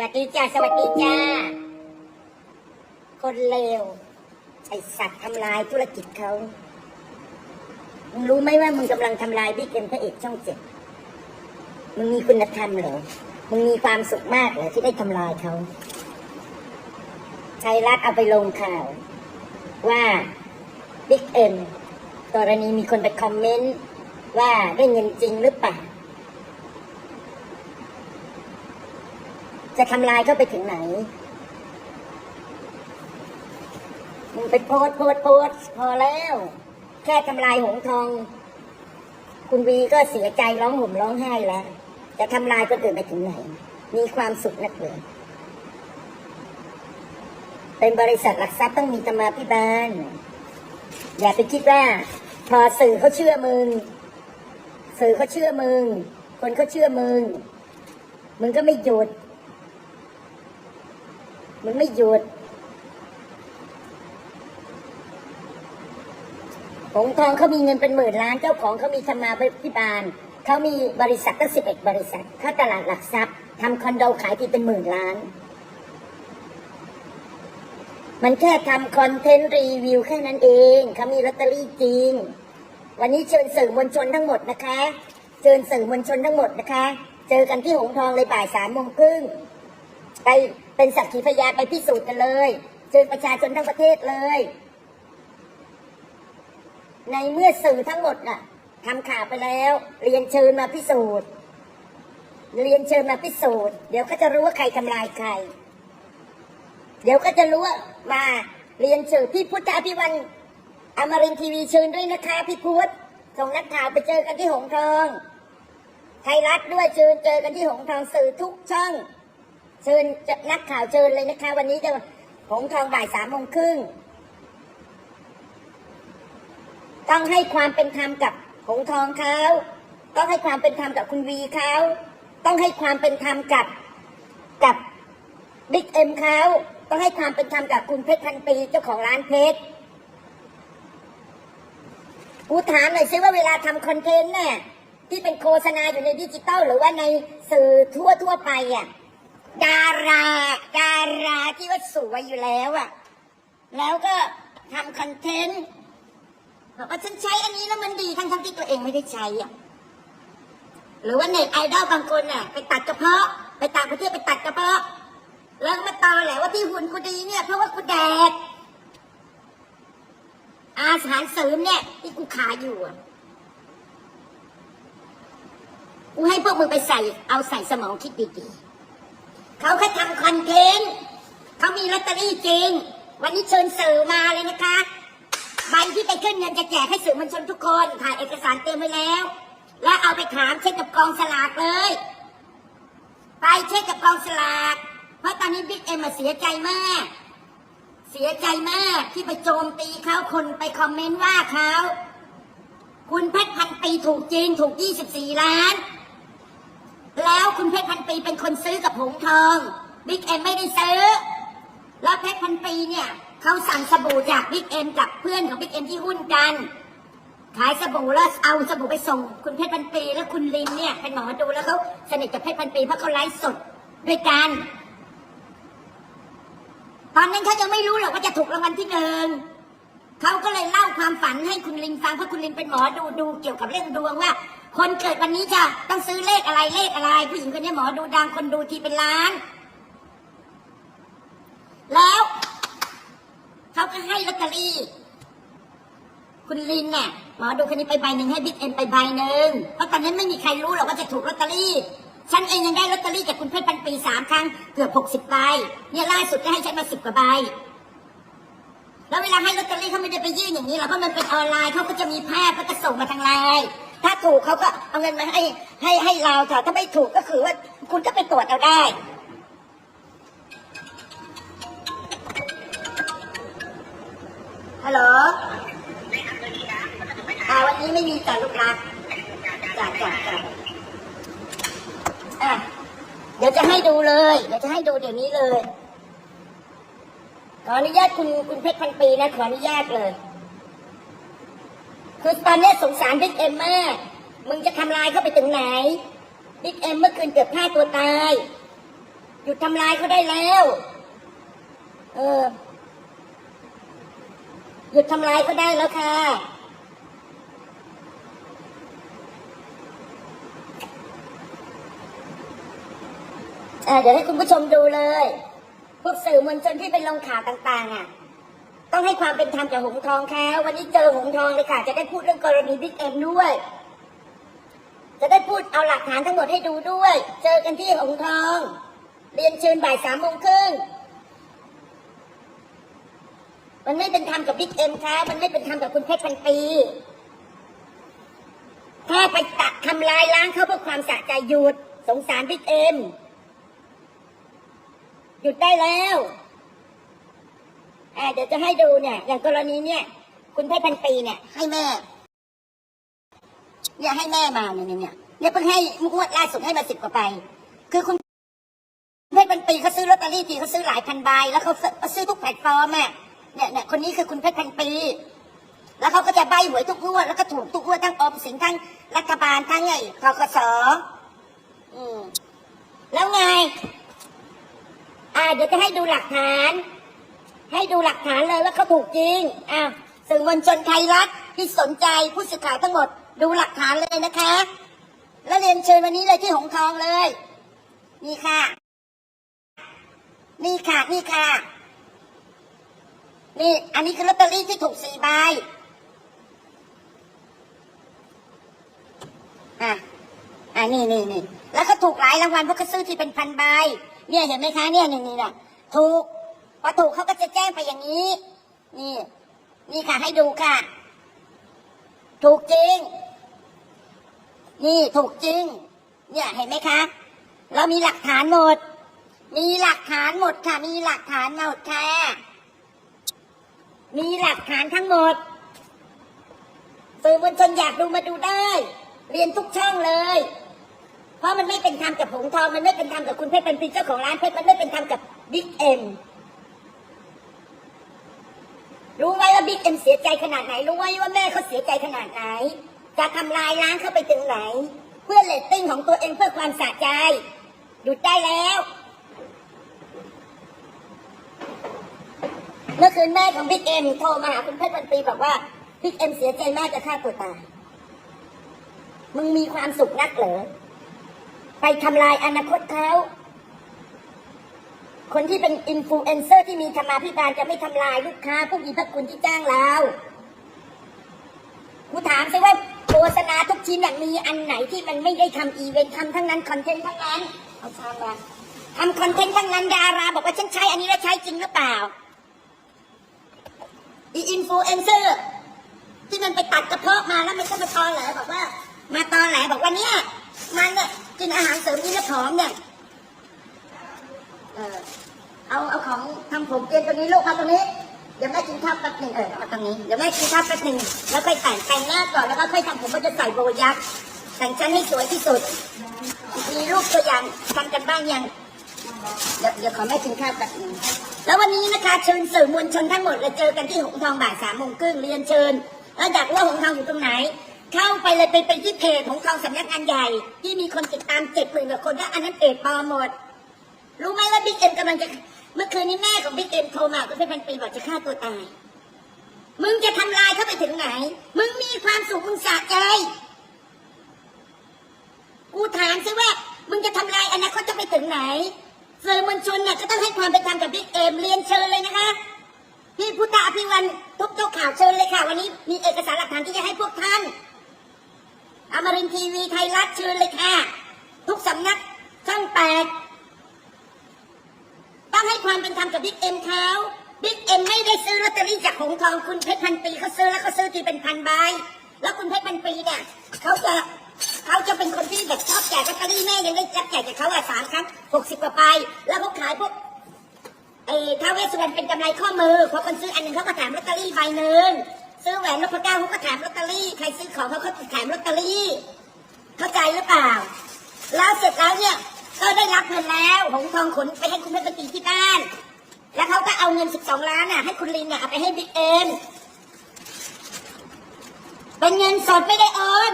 วัสดีจ้า สวัสดีจ้า คนเลวไอสัตว์ทำลายธุรกิจเขามึงรู้ไหมว่ามึงกำลังทำลายบิ๊กเอ็มพระเอกช่องเจ็ดมึงมีคุณธรรมเหรอ มึงมีความสุขมากเหรอที่ได้ทำลายเขาไทยรัฐเอาไปลงข่าว ว่าบิ๊กเอ็มกรณีมีคนไปคอมเมนต์ว่าได้เงินจริงหรือเปล่า จะทำลายเขาไปถึงไหน มึงไปโพส์โพส์โพส์พอแล้ว แค่ทำลายหงทอง คุณวีก็เสียใจร้องห่มร้องไห้แล้ว จะทำลายคนอื่นไปถึงไหน มีความสุขนักเหลือเป็นบริษัทหลักทรัพย์ต้องมีธรรมาภิบาล อย่าไปคิดว่า พอสื่อเขาเชื่อมึง สื่อเขาเชื่อมึง คนเขาเชื่อมึง มึงก็ไม่หยุด มึงไม่หยุดหงทองเขามีเงินเป็นหมื่นล้าน เจ้าของเขามีธรรมาภิบาล เขามีบริษัทตั้งสิบเอ็ดบริษัท เข้าตลาดหลักทรัพย์ทำคอนโดขายทีเป็นหมื่นล้าน มันแค่ทำคอนเทนต์รีวิวแค่นั้นเอง เขามีลอตเตอรี่จริง วันนี้เชิญสื่อมวลชนทั้งหมดนะคะ เชิญสื่อมวลชนทั้งหมดนะคะ เจอกันที่หงทองเลยบ่ายสามโมงครึ่ง ไปเป็นสักขีพยานไปพิสูจน์กันเลยเชิญประชาชนทั้งประเทศเลย ในเมื่อสื่อทั้งหมดน่ะทำข่าวไปแล้ว เรียนเชิญมาพิสูจน์ เรียนเชิญมาพิสูจน์ เดี๋ยวก็จะรู้ว่าใครทำลายใคร เดี๋ยวก็จะรู้ว่ามาเรียนเชิญพี่พุทธอภิวันอมรินทีวีเชิญด้วยนะคะ พี่พุทธส่งนักข่าวไปเจอกันที่หงทองไทยรัฐด้วยเชิญเจอกันที่หงทองสื่อทุกช่อง เชิญนักข่าวเชิญเลยนะคะ วันนี้จะหงทองบ่ายสามโมงครึ่งต้องให้ความเป็นธรรมกับหงทองเขาต้องให้ความเป็นธรรมกับคุณวีเขาต้องให้ความเป็นธรรมกับกับบิ๊กเอ็มเขาต้องให้ความเป็นธรรมกับคุณเพชรพันปีเจ้าของร้านเพชรกูถามหน่อยซิว่าเวลาทำคอนเทนต์เนี่ยที่เป็นโฆษณาอยู่ในดิจิตอลหรือว่าในสื่อทั่วทั่วไปอะ ดาราดาราที่ว่าสวยอยู่แล้วอะแล้วก็ทำคอนเทนต์บอกว่าฉันใช้อันนี้แล้วมันดีทั้งทั้งที่ตัวเองไม่ได้ใช้อะหรือว่าเน็ตไอดอลบางคนน่ะ ไปตัดกระเพาะ ไปต่างประเทศไปตัดกระเพาะ แล้วมาตอแหละว่าที่หุ่นกูดีเนี่ย เพราะว่ากูแดกอาหารเสริมเนี่ย ที่กูขายอยู่อะกูให้พวกมึงไปใส่ เอาใส่สมองคิดดีๆ เขาแค่ทำคอนเทนต์เขามีลอตเตอรี่จริง วันนี้เชิญสื่อมาเลยนะคะใบที่ไปขึ้นเงินจะแจกให้สื่อมวลชนทุกคนถ่ายเอกสารเตรียมไว้แล้ว และเอาไปถามเช็คกับกองสลากเลย ไปเช็คกับกองสลาก เพราะตอนนี้บิ๊กเอ็มเสียใจมาก เสียใจมากที่ไปโจมตีเขาคนไปคอมเมนต์ว่าเขาคุณเพชรพันปีถูกจริงถูก 24 ล้าน แล้วคุณเพชรพันปีเป็นคนซื้อกับหงทองบิ๊กเอ็มไม่ได้ซื้อ แล้วเพชรพันปีเนี่ยเขาสั่งสบู่จากบิ๊กเอ็มกับเพื่อนของบิ๊กเอ็มที่หุ้นกัน ขายสบู่แล้วเอาสบู่ไปส่ง คุณเพชรพันปีแล้วคุณลินเนี่ยเป็นหมอดูแล้วเขาสนิทกับเพชรพันปีเพราะเขาไลฟ์สดด้วยกันตอนนั้นเขายังไม่รู้หรอกว่าจะถูกรางวัลที่หนึ่งเขาก็เลยเล่าความฝันให้คุณลินฟังเพราะคุณลินเป็นหมอดูดูเกี่ยวกับเรื่องดวงว่า คนเกิดวันนี้จะต้องซื้อเลขอะไรเลขอะไร ผู้หญิงคนนี้หมอดูดังคนดูทีเป็นล้าน แล้วเขาก็ให้ลอตเตอรี่ คุณลินเนี่ยหมอดูคนนี้ไปใบหนึ่งให้บิ๊กเอ็มไปใบหนึ่งเพราะตอนนั้นไม่มีใครรู้หรอกว่าจะถูกลอตเตอรี่ฉันเองยังได้ลอตเตอรี่จากคุณเพชรพันปีสามครั้งเกือบหกสิบใบเนี่ยล่าสุดก็ให้ฉันมาสิบกว่าใบแล้วเวลาให้ลอตเตอรี่เขาไม่ได้ไปยื่นอย่างนี้หรอกเพราะมันเป็นออนไลน์เขาก็จะมีแพทย์แล้วก็ส่งมาทางไลน์ ถ้าถูกเขาก็เอาเงินมาให้ให้ให้เราค่ะถ้าไม่ถูกก็คือว่าคุณก็ไปตรวจเอาได้ฮัลโหลอ่าวันนี้ไม่มีจ่าลูกรักจ่าจ่าจ่าอะเดี๋ยวจะให้ดูเลย เดี๋ยวจะให้ดูเดี๋ยวนี้เลย ขออนุญาตคุณคุณเพชรพันปีนะ ขออนุญาตเลย คือตอนนี้สงสารบิ๊กเอ็มมาก มึงจะทำลายเขาไปถึงไหน บิ๊กเอ็มเมื่อคืนเกือบฆ่าตัวตาย หยุดทำลายเขาได้แล้ว เออ หยุดทำลายเขาได้แล้วค่ะอ่าเดี๋ยวให้คุณผู้ชมดูเลย พวกสื่อมวลชนที่ไปลงข่าวต่าง ๆ อะ ต้องให้ความเป็นธรรมกับหงทองแค่วันนี้เจอหงทองเลยค่ะ จะได้พูดเรื่องกรณีบิ๊กเอ็มด้วย จะได้พูดเอาหลักฐานทั้งหมดให้ดูด้วย เจอกันที่หงทอง เรียนเชิญบ่ายสามโมงครึ่งมันไม่เป็นธรรมกับบิ๊กเอ็มค่ะมันไม่เป็นธรรมกับคุณเพชรพันปีถ้าไปตัดทำลายล้างเขาเพื่อความสะใจหยุด สงสารบิ๊กเอ็ม หยุดได้แล้ว อ่าเดี๋ยวจะให้ดูเนี่ย อย่างกรณีเนี่ย คุณเพชรพันปีเนี่ย ให้แม่ เนี่ยให้แม่มาเนี่ยเนี่ยเนี่ยเนี่ยเพิ่งให้งวดล่าสุดให้มาสิบกว่าใบคือคุณเพชรพันปีเขาซื้อลอตเตอรี่ทีเขาซื้อหลายพันใบแล้วเขาซื้อทุกแพลตฟอร์มอะเนี่ยเนี่ยคนนี้คือคุณเพชรพันปี แล้วเขาก็จะใบหวยทุกงวดแล้วก็ถูกทุกงวดทั้งออมสินทั้งรัฐบาลทั้งไงทกสอืมแล้วไง อ่าเดี๋ยวจะให้ดูหลักฐาน ดูหลักฐานเลยว่าเขาถูกจริงอะสื่อมวลชนไทยรัฐที่สนใจผู้สื่อข่าวทั้งหมดดูหลักฐานเลยนะคะ แล้วเรียนเชิญวันนี้เลยที่หงทองเลย นี่ค่ะ นี่ค่ะ นี่ค่ะ นี่ อันนี้คือลอตเตอรี่ที่ถูกสี่ใบอะอ่านี่นี่นี่แล้วก็ถูกหลายรางวัลเพราะเขาซื้อที่เป็นพันใบเนี่ยเห็นไหมคะเนี่ยนี่นี่น่ะถูก อถูกเขาก็จะแจ้งไปอย่างนี้ นี่ นี่ค่ะให้ดูค่ะ ถูกจริง นี่ถูกจริง เนี่ยเห็นไหมคะ เรามีหลักฐานหมด มีหลักฐานหมดค่ะ มีหลักฐานหมดค่ะ มีหลักฐานทั้งหมดสื่อมวลชนอยากดูมาดูได้ เรียนทุกช่องเลย เพราะมันไม่เป็นธรรมกับผงทอง มันไม่เป็นธรรมกับคุณเพชรเป็นปีเจ้าของร้านเพชร มันไม่เป็นธรรมกับบิ๊กเอ็ม รู้ไหมว่าบิ๊กเอ็มเสียใจขนาดไหน รู้ไหมว่าแม่เขาเสียใจขนาดไหน จะทำลายล้างเขาไปถึงไหน เพื่อเลตติ้งของตัวเองเพื่อความสะใจ หยุดได้แล้ว เมื่อคืนแม่ของบิ๊กเอ็มโทรมาหาคุณเพชรพันปีบอกว่าบิ๊กเอ็มเสียใจมากจะฆ่าตัวตาย มึงมีความสุขนักเหรอ ไปทำลายอนาคตเขา คนที่เป็นอินฟลูเอนเซอร์ที่มีธรรมาภิบาลจะไม่ทำลายลูกค้าผู้มีพระคุณที่จ้างเรากูถามซิว่าโฆษณาทุกชิ้นน่ะมีอันไหนที่มันไม่ได้ทำอีเวนต์ทำทั้งนั้นคอนเทนต์ทั้งนั้นเอาชามมาทำคอนเทนต์ทั้งนั้นดาราบอกว่าฉันใช้อันนี้แล้วใช้จริงหรือเปล่าอีอินฟลูเอนเซอร์ที่มันไปตัดกระเพาะมาแล้วมันก็มาตอแหลบอกว่า มาตอแหลบอกว่าเนี่ยมันเนี่ยกินอาหารเสริมนี่แล้วผอมเนี่ย เออเอาเอาของทำผมเกณฑ์ตรงนี้ลูกมาตรงนี้ เดี๋ยวแม่กินข้าวแป๊บหนึ่งเออเอาตรงนี้ เดี๋ยวแม่กินข้าวแป๊บหนึ่งแล้วค่อยแต่งแต่งหน้าก่อนแล้วก็ค่อยทำผมก็จะใส่โบยักษ์แต่งชั้นให้สวยที่สุด มีรูปตัวอย่างทำกันบ้างยัง เดี๋ยวเดี๋ยวขอแม่กินข้าวแป๊บหนึ่งแล้ววันนี้นะคะเชิญสื่อมวลชนทั้งหมดเลยเจอกันที่หงทองบ่ายสามโมงครึ่งเรียนเชิญแล้วอยากรู้ว่าหงทองอยู่ตรงไหนเข้าไปเลยไปเป็นที่เพจหงทองสำนักงานใหญ่ ที่มีคนติดตามเจ็ดหมื่นกว่าคนแล้วอันนั้นเพจปลอมหมด รู้ไหมว่าบิ๊กเอ็มกำลังจะ เมื่อคืนนี้แม่ของบิ๊กเอ็มโทรมาก็เป็นพันปีบอกจะฆ่าตัวตาย มึงจะทำลายเขาไปถึงไหน มึงมีความสุขมึงสะใจ กูถามซิว่า มึงจะทำลายอนาคตจะไปถึงไหนสื่อมวลชนเนี่ยก็ต้องให้ความเป็นธรรมกับบิ๊กเอ็มเรียนเชิญเลยนะคะพี่พุทธอภิวันทุกทุกข่าวเชิญเลยค่ะ วันนี้มีเอกสารหลักฐานที่จะให้พวกท่านอมรินทีวีไทยรัฐเชิญเลยค่ะ ทุกสำนักช่องแปด ต้องให้ความเป็นธรรมกับบิ๊กเอ็มเขาบิ๊กเอ็มไม่ได้ซื้อลอตเตอรี่จากหงทองคุณเพชรพันปีเขาซื้อแล้วเขาซื้อทีเป็นพันใบแล้วคุณเพชรพันปีเนี่ยเขาจะเขาจะเป็นคนที่แบบชอบแจกลอตเตอรี่แม่ยังได้รับแจกจากเขาอะสามครั้งหกสิบกว่าใบแล้วเขาขายพวกเอ่อท้าวเวสสุวรรณเป็นกำไรข้อมือพราะคนซื้ออันหนึ่งเขาก็แถมลอตเตอรี่ใบหนึ่งซื้อแหวนนพเก้าเขาก็แถมลอตเตอรี่ใครซื้อของเขาก็แถมลอตเตอรี่ เข้าใจหรือเปล่า แล้วเสร็จแล้วเนี่ย เธอได้รับเงินแล้วของทองขนไปให้คุณพักตีที่บ้าน แล้วเขาก็เอาเงินสิบสองล้านน่ะให้คุณลินน่ะไปให้บิ๊กเอ็มเป็นเงินสดไม่ได้ออน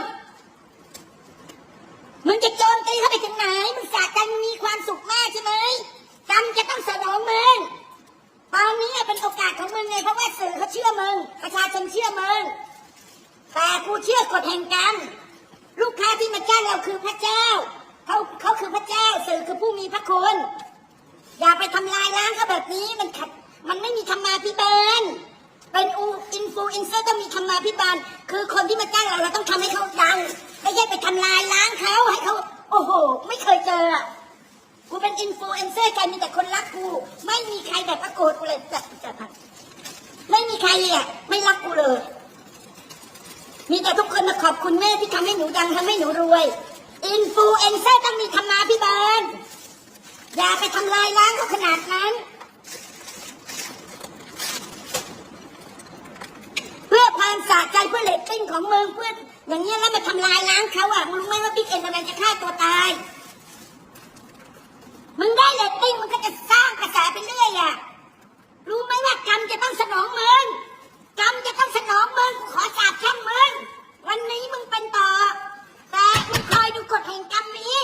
มึงจะโจมตีเขาไปถึงไหน มึงสะกันมีความสุขมากใช่ไหมกรรมจะต้องสนองมึงตอนนี้เป็นโอกาสของมึงไงเพราะว่าสื่อเขาเชื่อมึง ประชาชนเชื่อมึง แต่กูเชื่อกฎแห่งกรรม ลูกค้าที่มาจ้างเราคือพระเจ้า สื่อคือผู้มีพระคุณ อย่าไปทำลายล้างเขาแบบนี้มันขัดมันไม่มีธรรมาภิบาลเป็นอูอินฟลูเอนเซอร์ต้องมีธรรมาภิบาลคือคนที่มาจ้างเราเราต้องทำให้เขาดังไม่ใช่ไปทำลายล้างเขาให้เขาโอ้โห ไม่เคยเจอกูเป็นอินฟลูเอนเซอร์กันมีแต่คนรักกูไม่มีใครแบบประโกฏกูเลยจะจะพังไม่มีใครเลยอะไม่รักกูเลย มีแต่ทุกคนมาขอบคุณแม่ที่ทำให้หนูดังทำให้หนูรวย อินฟูเอนเซอร์ต้องมีธรรมาพิบาลอย่าไปทำลายล้างเขาขนาดนั้น เพื่อความสะใจเพื่อเลตติ้งของเมืองเพื่ออย่างนี้แล้วมาทำลายล้างเขาอะมึงรู้ไหมว่าบิ๊กเอ็นกำลังจะฆ่าตัวตาย มึงได้เลตติ้งมึงก็จะสร้างกระแสไปเรื่อยอะรู้ไหมว่ากรรมจะต้องสนองมึงกรรมจะต้องสนองมึงขอสาบแช่งมึงวันนี้มึงเป็นต่อ แต่คุณคอยดูกฎแห่งกรรมนี้